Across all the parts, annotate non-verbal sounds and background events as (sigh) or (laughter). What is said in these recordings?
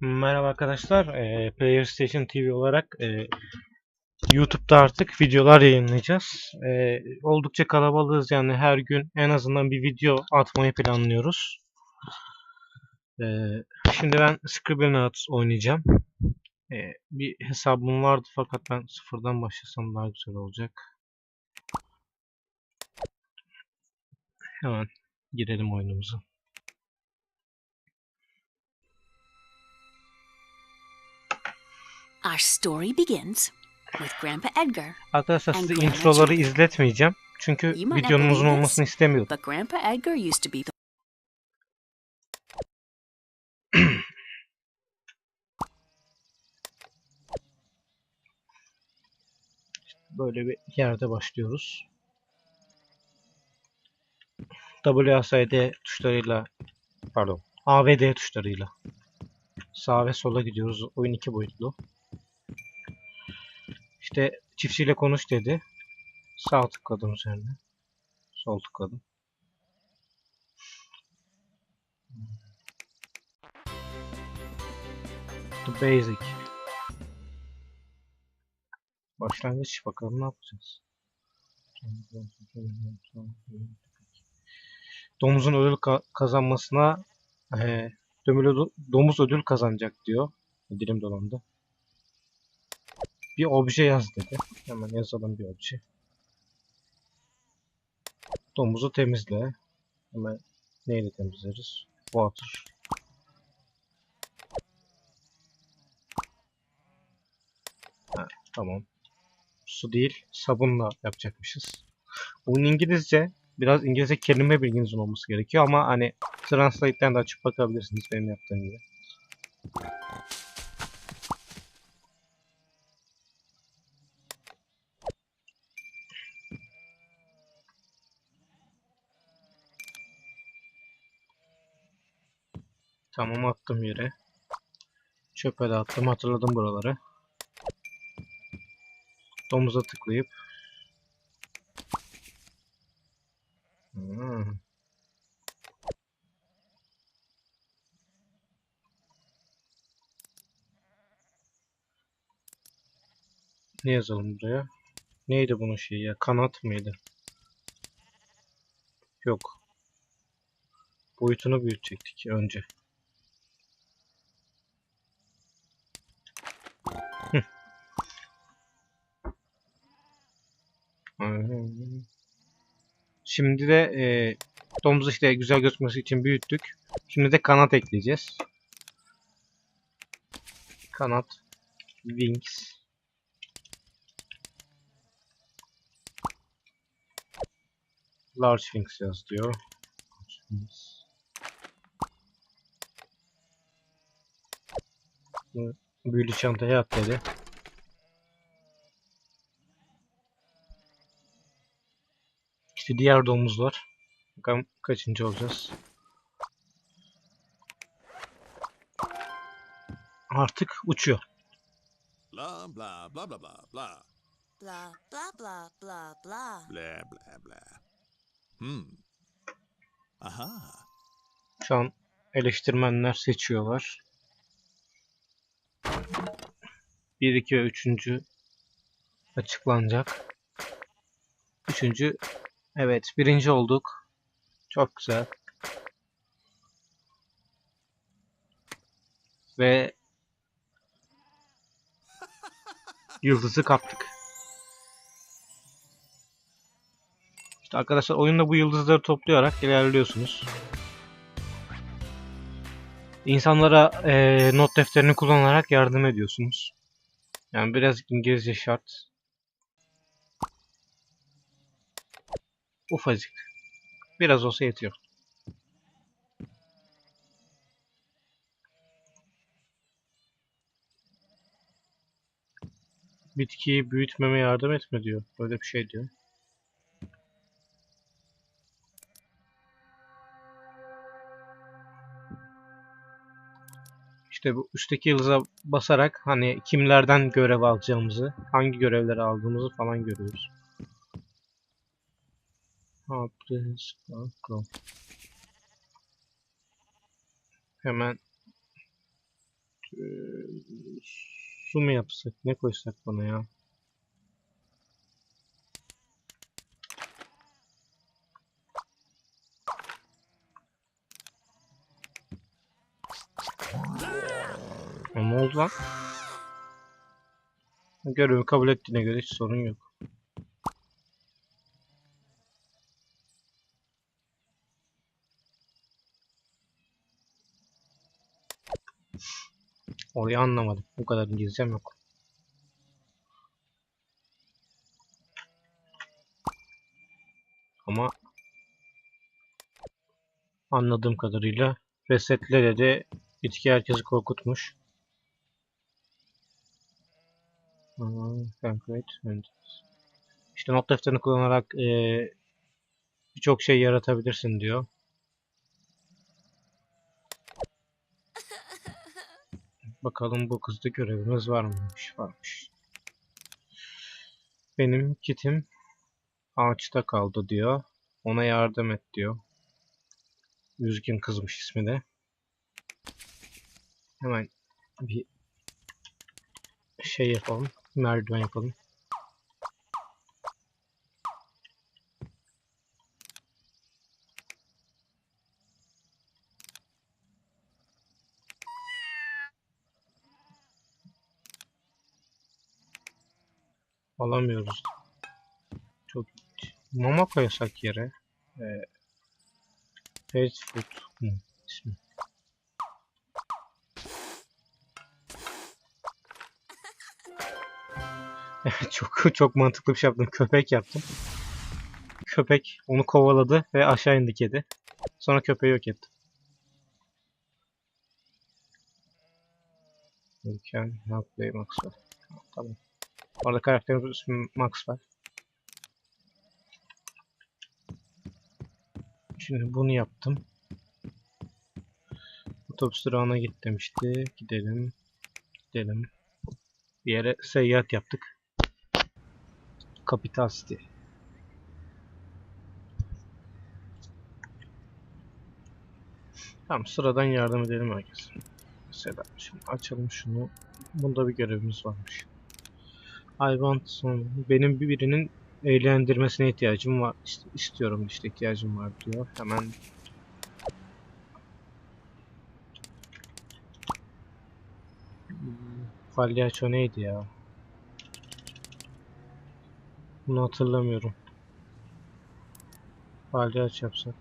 Merhaba arkadaşlar. Eee PlayerStation TV olarak eee, YouTube'da artık videolar yayınlayacağız. Eee, oldukça kalabalığız yani her gün en azından bir video atmayı planlıyoruz. Eee, şimdi ben Scribblenauts oynayacağım. Eee, bir hesabım vardı fakat ben sıfırdan başlasam daha güzel olacak. Hemen girelim oyunumuza. Our story begins with Grandpa Edgar, Arkadaşlar size introları izletmeyeceğim. Çünkü videonun uzun olmasını istemiyorum. but Grandpa Edgar used to be the (clears throat) Böyle bir yerde başlıyoruz. WASD tuşlarıyla pardon A ve D tuşlarıyla sağ ve sola gidiyoruz. Oyun iki boyutlu. İşte çiftçiyle konuş dedi. Sağ tıkladım üzerine. Sol tıkladım. The basic. Başlangıç bakalım ne yapacağız. Domuzun ödül ka- kazanmasına domuz, domuz ödül kazanacak diyor. Dilim dolandı. Bir obje yaz dedi. Hemen yazalım bir obje. Domuzu temizle. Hemen neyle temizleriz? Water. Ha, tamam. Su değil, sabunla yapacakmışız. Bunun İngilizce, biraz İngilizce kelime bilginizin olması gerekiyor ama hani Translate'den de açıp bakabilirsiniz benim yaptığım gibi. Tamam attım yere. Çöpe de attım hatırladım buraları. Domuza tıklayıp Hmm. Ne yazalım buraya? Neydi bunun şeyi ya? Kanat mıydı? Yok. Boyutunu büyütecektik önce. Şimdi de e, domuz işte güzel gözükmesi için büyüttük. Şimdi de kanat ekleyeceğiz. Kanat. Wings. Large wings yaz diyor. Büyülü çantaya at dedi. İşte diğer domuzlar. Bakalım kaçıncı olacağız. Artık uçuyor. Bla bla bla bla bla bla. Bla bla bla bla bla. Bla bla bla. Hmm. Aha. Şu an eleştirmenler seçiyorlar. 1, 2 ve 3. açıklanacak. 3 evet birinci olduk. Çok güzel. Ve yıldızı kaptık. İşte arkadaşlar oyunda bu yıldızları toplayarak ilerliyorsunuz. İnsanlara eee, not defterini kullanarak yardım ediyorsunuz. Yani biraz İngilizce şart. Ufacık. Biraz olsa yetiyor. Bitkiyi büyütmeme yardım etme diyor. Böyle bir şey diyor. İşte bu üstteki yıldıza basarak hani kimlerden görev alacağımızı, hangi görevleri aldığımızı falan görüyoruz. Hapris, Go. Hemen su mu yapsak? Ne koysak bana ya? Ne oldu lan? Görevi kabul ettiğine göre hiç sorun yok. Orayı anlamadım. Bu kadar İngilizcem yok. Ama anladığım kadarıyla resetle de bitki herkesi korkutmuş. Hmm, İşte not defterini kullanarak eee, birçok şey yaratabilirsin diyor. Bakalım bu kızda görevimiz var mıymış? Varmış. Benim kitim ağaçta kaldı diyor. Ona yardım et diyor. Üzgün kızmış ismi de. Hemen bir şey yapalım. Merdiven yapalım. Alamıyoruz. Çok mama koyasak yere. Ee, food mu ismi? (laughs) Çok çok mantıklı bir şey yaptım. Köpek yaptım. Köpek onu kovaladı ve aşağı indi kedi. Sonra köpeği yok etti. You can not play. Tamam. Orada karakterimizin ismi Maxwell. Şimdi bunu yaptım. Otobüs durağına git demişti. Gidelim. Gidelim. Bir yere seyahat yaptık. Capital City. Tamam sıradan yardım edelim herkese. Mesela şimdi açalım şunu. Bunda bir görevimiz varmış. I want some. Benim bir birinin eğlendirmesine ihtiyacım var. İst- istiyorum işte ihtiyacım var diyor. Hemen Palyaço neydi ya? Bunu hatırlamıyorum. Palyaço yapsak.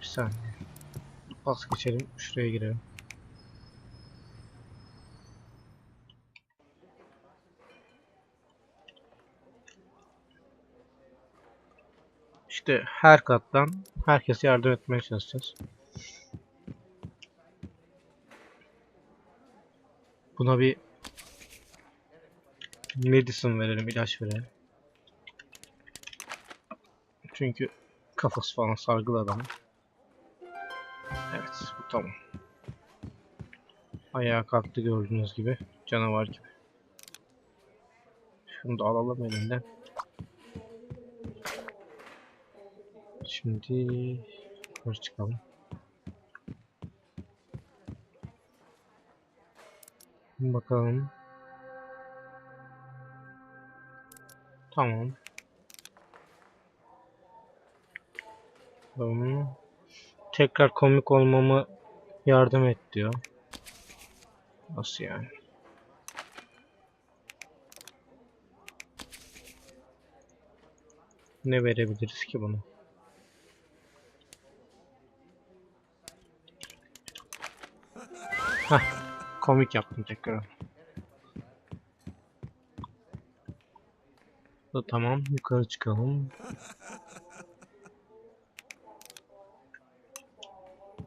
Bir saniye. Pas geçelim. Şuraya girelim. İşte her kattan herkese yardım etmeye çalışacağız. Buna bir medicine verelim, ilaç verelim. Çünkü kafası falan sargılı adam. Evet, bu tamam. Ayağa kalktı gördüğünüz gibi. Canavar gibi. Şunu da alalım elinden. Şimdi yukarı çıkalım. Bakalım. Tamam. Tamam. Tekrar komik olmamı yardım et diyor. Nasıl yani? Ne verebiliriz ki buna? Komik yaptım tekrar. Da tamam, yukarı çıkalım.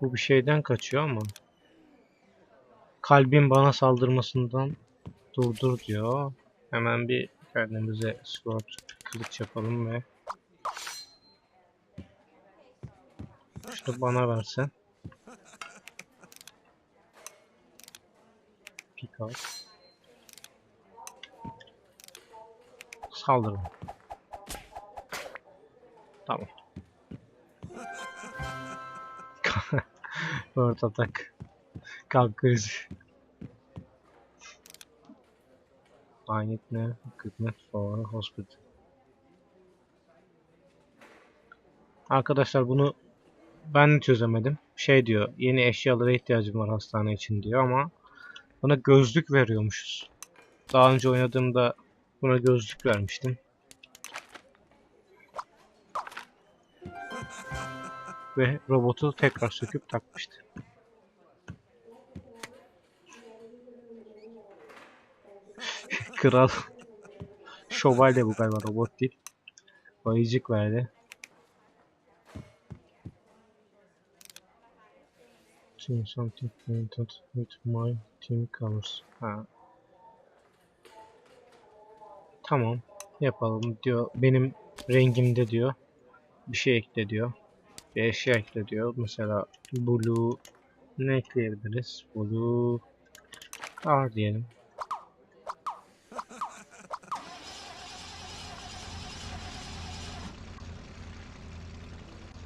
Bu bir şeyden kaçıyor ama. Kalbin bana saldırmasından durdur diyor. Hemen bir kendimize sword kılıç yapalım ve şunu bana versen. Up. Saldırın. Tamam. (laughs) Word atak. Kalp krizi. I need no equipment for hospital. Arkadaşlar bunu ben de çözemedim. Şey diyor, yeni eşyalara ihtiyacım var hastane için diyor ama bana gözlük veriyormuşuz. Daha önce oynadığımda buna gözlük vermiştim. Ve robotu tekrar söküp takmıştı. (laughs) Kral. Şövalye bu galiba robot değil. Bayıcık verdi. Doing something related with my team colors. Ha. Tamam. Yapalım diyor. Benim rengimde diyor. Bir şey ekle diyor. Bir eşya ekle diyor. Mesela blue ne ekleyebiliriz? Blue car diyelim.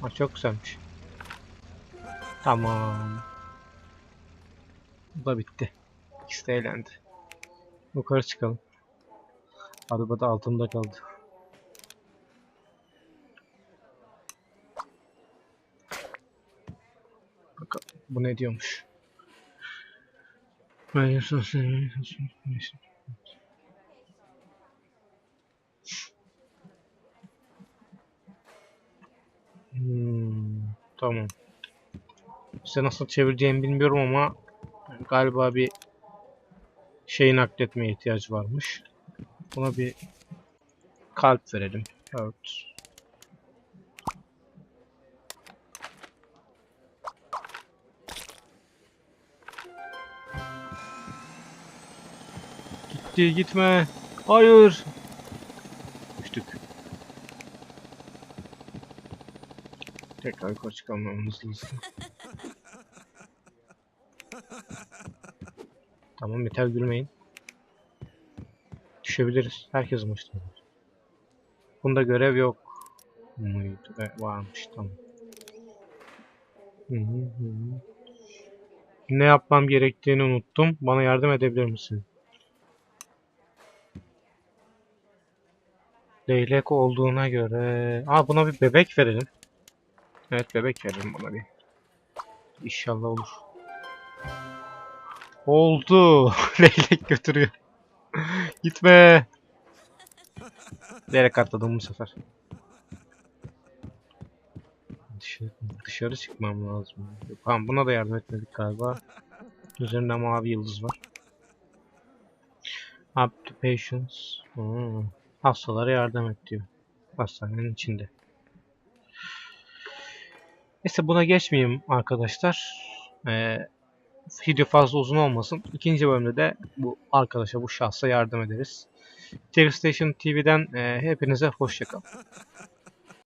Ha, çok güzelmiş. Tamam. Bu da bitti. İkisi de eğlendi. Yukarı çıkalım. Arabada altımda kaldı. Bakalım bu ne diyormuş. Hmm, tamam. İşte nasıl çevireceğimi bilmiyorum ama galiba bir şeyi nakletmeye ihtiyacı varmış. Buna bir kalp verelim. Evet. Gitti gitme. Hayır. Düştük. Tekrar yukarı çıkamamız lazım. (laughs) Tamam yeter gülmeyin. Düşebiliriz. Herkes uçtu. Bunda görev yok. Muydu? Evet, varmış tamam. Hı hı. hı. Ne yapmam gerektiğini unuttum. Bana yardım edebilir misin? Leylek olduğuna göre... Aa buna bir bebek verelim. Evet bebek verelim buna bir. İnşallah olur. Oldu. (laughs) Leylek götürüyor. (laughs) Gitme. Direkt atladım bu sefer. Dışarı, dışarı çıkmam lazım. Tamam buna da yardım etmedik galiba. Üzerinde mavi yıldız var. Up to patients. Hmm. Hastalara yardım et diyor. Hastanenin içinde. Neyse buna geçmeyeyim arkadaşlar. Ee, video fazla uzun olmasın. İkinci bölümde de bu arkadaşa, bu şahsa yardım ederiz. TV Station TV'den e, hepinize hoşçakalın.